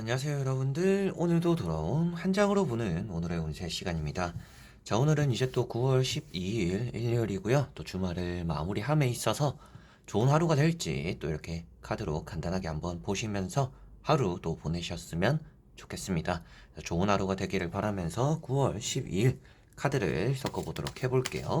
안녕하세요 여러분들. 오늘도 돌아온 한 장으로 보는 오늘의 운세 시간입니다. 자 오늘은 이제 또 9월 12일 일요일이고요. 또 주말을 마무리함에 있어서 좋은 하루가 될지 또 이렇게 카드로 간단하게 한번 보시면서 하루 또 보내셨으면 좋겠습니다. 자, 좋은 하루가 되기를 바라면서 9월 12일 카드를 섞어보도록 해볼게요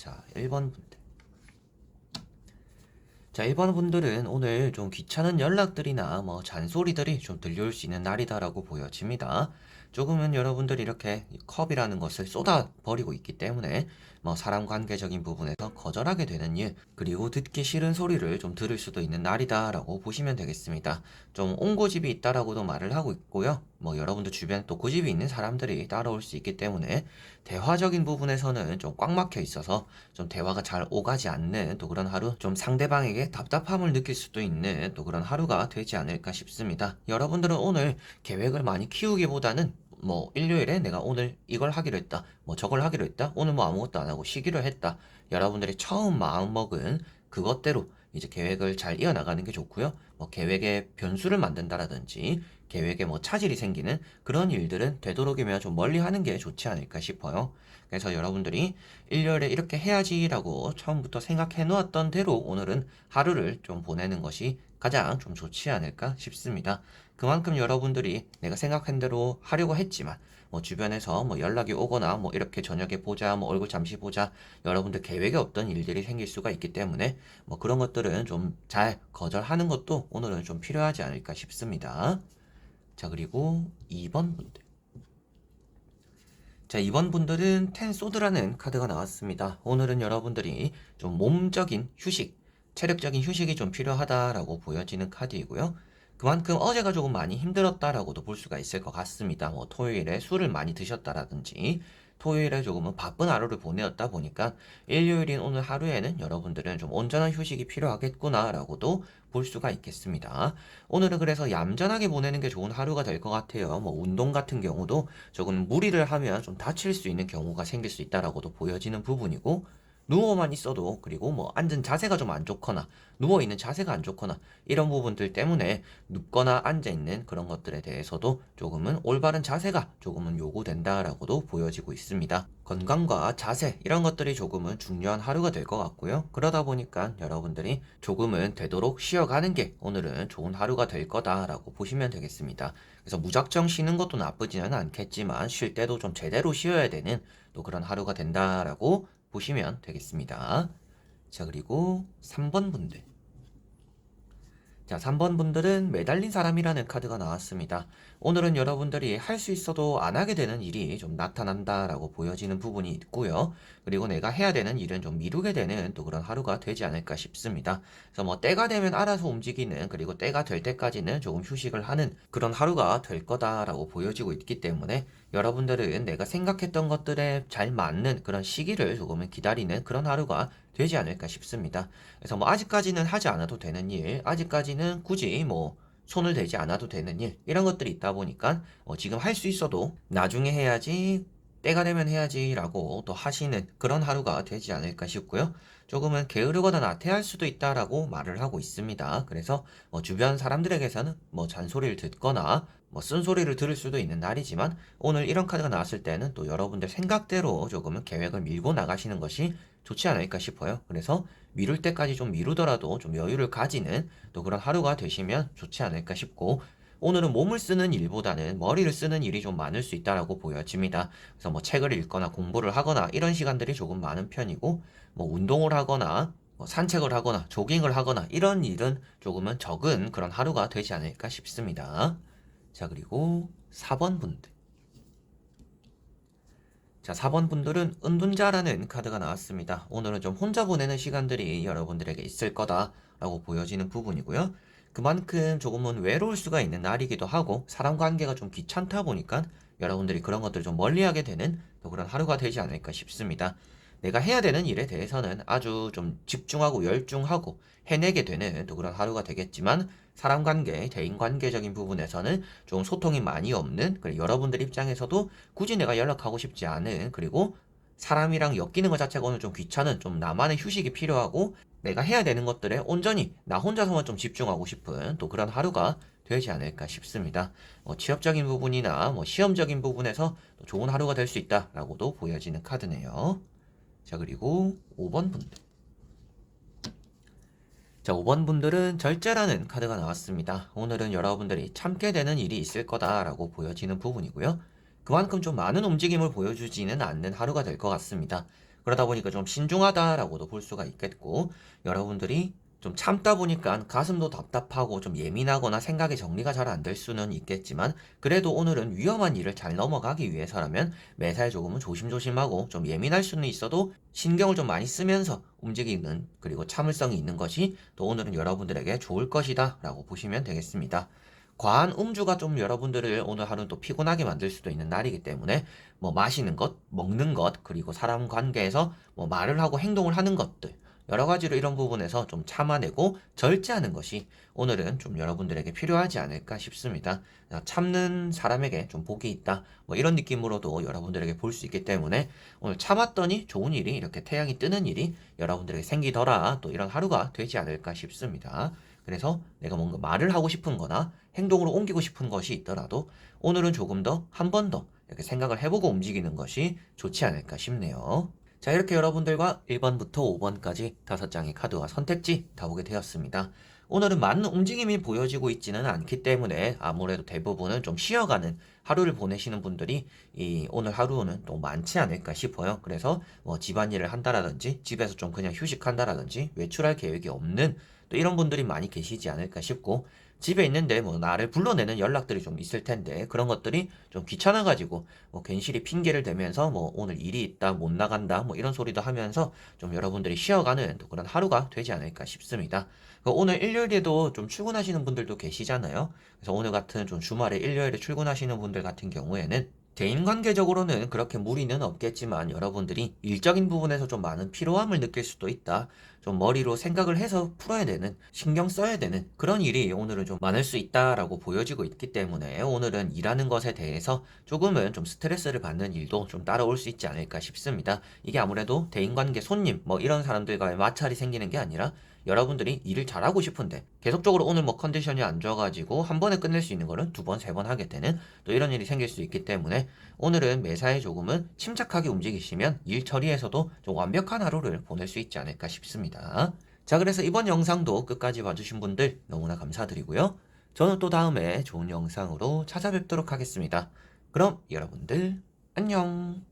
자, 1번 분들. 자, 1번 분들은 오늘 좀 귀찮은 연락들이나 뭐 잔소리들이 좀 들려올 수 있는 날이다라고 보여집니다. 조금은 여러분들이 이렇게 컵이라는 것을 쏟아버리고 있기 때문에 뭐 사람 관계적인 부분에서 거절하게 되는 일, 그리고 듣기 싫은 소리를 좀 들을 수도 있는 날이다 라고 보시면 되겠습니다. 좀 옹고집이 있다라고도 말을 하고 있고요. 뭐 여러분들 주변에 또 고집이 있는 사람들이 따라올 수 있기 때문에 대화적인 부분에서는 좀 꽉 막혀 있어서 좀 대화가 잘 오가지 않는 또 그런 하루, 좀 상대방에게 답답함을 느낄 수도 있는 또 그런 하루가 되지 않을까 싶습니다. 여러분들은 오늘 계획을 많이 키우기보다는 뭐 일요일에 내가 오늘 이걸 하기로 했다, 뭐 저걸 하기로 했다, 오늘 뭐 아무것도 안 하고 쉬기로 했다. 여러분들이 처음 마음먹은 그것대로 이제 계획을 잘 이어나가는 게 좋고요. 뭐 계획에 변수를 만든다라든지 계획에 뭐 차질이 생기는 그런 일들은 되도록이면 좀 멀리 하는 게 좋지 않을까 싶어요. 그래서 여러분들이 일요일에 이렇게 해야지라고 처음부터 생각해 놓았던 대로 오늘은 하루를 좀 보내는 것이 가장 좀 좋지 않을까 싶습니다. 그만큼 여러분들이 내가 생각한 대로 하려고 했지만 뭐 주변에서 뭐 연락이 오거나 뭐 이렇게 저녁에 보자 뭐 얼굴 잠시 보자 여러분들 계획에 없던 일들이 생길 수가 있기 때문에 뭐 그런 것들은 좀 잘 거절하는 것도 오늘은 좀 필요하지 않을까 싶습니다. 자 그리고 2번 분들 자, 이번 분들은 텐소드라는 카드가 나왔습니다. 오늘은 여러분들이 좀 몸적인 휴식, 체력적인 휴식이 좀 필요하다라고 보여지는 카드이고요. 그만큼 어제가 조금 많이 힘들었다라고도 볼 수가 있을 것 같습니다. 뭐 토요일에 술을 많이 드셨다라든지 토요일에 조금은 바쁜 하루를 보내었다 보니까 일요일인 오늘 하루에는 여러분들은 좀 온전한 휴식이 필요하겠구나라고도 볼 수가 있겠습니다. 오늘은 그래서 얌전하게 보내는 게 좋은 하루가 될 것 같아요. 뭐 운동 같은 경우도 조금 무리를 하면 좀 다칠 수 있는 경우가 생길 수 있다라고도 보여지는 부분이고 누워만 있어도 그리고 뭐 앉은 자세가 좀 안 좋거나 누워 있는 자세가 안 좋거나 이런 부분들 때문에 눕거나 앉아 있는 그런 것들에 대해서도 조금은 올바른 자세가 조금은 요구된다라고도 보여지고 있습니다. 건강과 자세 이런 것들이 조금은 중요한 하루가 될 것 같고요. 그러다 보니까 여러분들이 조금은 되도록 쉬어가는 게 오늘은 좋은 하루가 될 거다라고 보시면 되겠습니다. 그래서 무작정 쉬는 것도 나쁘지는 않겠지만 쉴 때도 좀 제대로 쉬어야 되는 또 그런 하루가 된다라고 보시면 되겠습니다. 자, 그리고 3번 분들. 자, 3번 분들은 매달린 사람이라는 카드가 나왔습니다. 오늘은 여러분들이 할 수 있어도 안 하게 되는 일이 좀 나타난다라고 보여지는 부분이 있고요. 그리고 내가 해야 되는 일은 좀 미루게 되는 또 그런 하루가 되지 않을까 싶습니다. 그래서 뭐 때가 되면 알아서 움직이는 그리고 때가 될 때까지는 조금 휴식을 하는 그런 하루가 될 거다라고 보여지고 있기 때문에 여러분들은 내가 생각했던 것들에 잘 맞는 그런 시기를 조금은 기다리는 그런 하루가 되지 않을까 싶습니다. 그래서 뭐 아직까지는 하지 않아도 되는 일, 아직까지는 굳이 뭐 손을 대지 않아도 되는 일 이런 것들이 있다 보니까 어, 지금 할 수 있어도 나중에 해야지 때가 되면 해야지라고 또 하시는 그런 하루가 되지 않을까 싶고요. 조금은 게으르거나 나태할 수도 있다라고 말을 하고 있습니다. 그래서 뭐 주변 사람들에게서는 뭐 잔소리를 듣거나 뭐 쓴소리를 들을 수도 있는 날이지만 오늘 이런 카드가 나왔을 때는 또 여러분들 생각대로 조금은 계획을 밀고 나가시는 것이 좋지 않을까 싶어요. 그래서 미룰 때까지 좀 미루더라도 좀 여유를 가지는 또 그런 하루가 되시면 좋지 않을까 싶고 오늘은 몸을 쓰는 일보다는 머리를 쓰는 일이 좀 많을 수 있다라고 보여집니다. 그래서 뭐 책을 읽거나 공부를 하거나 이런 시간들이 조금 많은 편이고 뭐 운동을 하거나 뭐 산책을 하거나 조깅을 하거나 이런 일은 조금은 적은 그런 하루가 되지 않을까 싶습니다. 자, 그리고 4번 분들. 자, 4번 분들은 은둔자라는 카드가 나왔습니다. 오늘은 좀 혼자 보내는 시간들이 여러분들에게 있을 거다라고 보여지는 부분이고요. 그만큼 조금은 외로울 수가 있는 날이기도 하고 사람 관계가 좀 귀찮다 보니까 여러분들이 그런 것들을 좀 멀리하게 되는 또 그런 하루가 되지 않을까 싶습니다. 내가 해야 되는 일에 대해서는 아주 좀 집중하고 열중하고 해내게 되는 또 그런 하루가 되겠지만 사람 관계, 대인 관계적인 부분에서는 좀 소통이 많이 없는 그리고 여러분들 입장에서도 굳이 내가 연락하고 싶지 않은 그리고 사람이랑 엮이는 것 자체가 오늘 좀 귀찮은 좀 나만의 휴식이 필요하고 내가 해야 되는 것들에 온전히 나 혼자서만 좀 집중하고 싶은 또 그런 하루가 되지 않을까 싶습니다. 뭐 취업적인 부분이나 뭐 시험적인 부분에서 또 좋은 하루가 될 수 있다라고도 보여지는 카드네요. 자, 그리고 5번 분들. 자, 5번 분들은 절제라는 카드가 나왔습니다. 오늘은 여러분들이 참게 되는 일이 있을 거다라고 보여지는 부분이고요. 그만큼 좀 많은 움직임을 보여주지는 않는 하루가 될 것 같습니다. 그러다 보니까 좀 신중하다라고도 볼 수가 있겠고, 여러분들이 좀 참다 보니까 가슴도 답답하고 좀 예민하거나 생각의 정리가 잘 안 될 수는 있겠지만 그래도 오늘은 위험한 일을 잘 넘어가기 위해서라면 매사에 조금은 조심조심하고 좀 예민할 수는 있어도 신경을 좀 많이 쓰면서 움직이는 그리고 참을성이 있는 것이 또 오늘은 여러분들에게 좋을 것이다 라고 보시면 되겠습니다. 과한 음주가 좀 여러분들을 오늘 하루는 또 피곤하게 만들 수도 있는 날이기 때문에 뭐 마시는 것, 먹는 것, 그리고 사람 관계에서 뭐 말을 하고 행동을 하는 것들 여러 가지로 이런 부분에서 좀 참아내고 절제하는 것이 오늘은 좀 여러분들에게 필요하지 않을까 싶습니다. 참는 사람에게 좀 복이 있다. 뭐 이런 느낌으로도 여러분들에게 볼 수 있기 때문에 오늘 참았더니 좋은 일이 이렇게 태양이 뜨는 일이 여러분들에게 생기더라. 또 이런 하루가 되지 않을까 싶습니다. 그래서 내가 뭔가 말을 하고 싶은 거나 행동으로 옮기고 싶은 것이 있더라도 오늘은 조금 더 한 번 더 이렇게 생각을 해보고 움직이는 것이 좋지 않을까 싶네요. 자, 이렇게 여러분들과 1번부터 5번까지 다섯 장의 카드와 선택지 다 보게 되었습니다. 오늘은 많은 움직임이 보여지고 있지는 않기 때문에 아무래도 대부분은 좀 쉬어가는 하루를 보내시는 분들이 이 오늘 하루는 또 많지 않을까 싶어요. 그래서 뭐 집안일을 한다라든지 집에서 좀 그냥 휴식한다라든지 외출할 계획이 없는 또 이런 분들이 많이 계시지 않을까 싶고 집에 있는데 뭐 나를 불러내는 연락들이 좀 있을 텐데 그런 것들이 좀 귀찮아가지고 뭐 괜시리 핑계를 대면서 뭐 오늘 일이 있다 못 나간다 뭐 이런 소리도 하면서 좀 여러분들이 쉬어가는 또 그런 하루가 되지 않을까 싶습니다. 오늘 일요일에도 좀 출근하시는 분들도 계시잖아요. 그래서 오늘 같은 좀 주말에 일요일에 출근하시는 분들 같은 경우에는 대인관계적으로는 그렇게 무리는 없겠지만 여러분들이 일적인 부분에서 좀 많은 피로함을 느낄 수도 있다. 좀 머리로 생각을 해서 풀어야 되는, 신경 써야 되는 그런 일이 오늘은 좀 많을 수 있다라고 보여지고 있기 때문에 오늘은 일하는 것에 대해서 조금은 좀 스트레스를 받는 일도 좀 따라올 수 있지 않을까 싶습니다. 이게 아무래도 대인관계 손님, 뭐 이런 사람들과의 마찰이 생기는 게 아니라 여러분들이 일을 잘하고 싶은데 계속적으로 오늘 뭐 컨디션이 안 좋아가지고 한 번에 끝낼 수 있는 거는 두 번, 세 번 하게 되는 또 이런 일이 생길 수 있기 때문에 오늘은 매사에 조금은 침착하게 움직이시면 일 처리에서도 좀 완벽한 하루를 보낼 수 있지 않을까 싶습니다. 자, 그래서 이번 영상도 끝까지 봐주신 분들 너무나 감사드리고요. 저는 또 다음에 좋은 영상으로 찾아뵙도록 하겠습니다. 그럼 여러분들 안녕!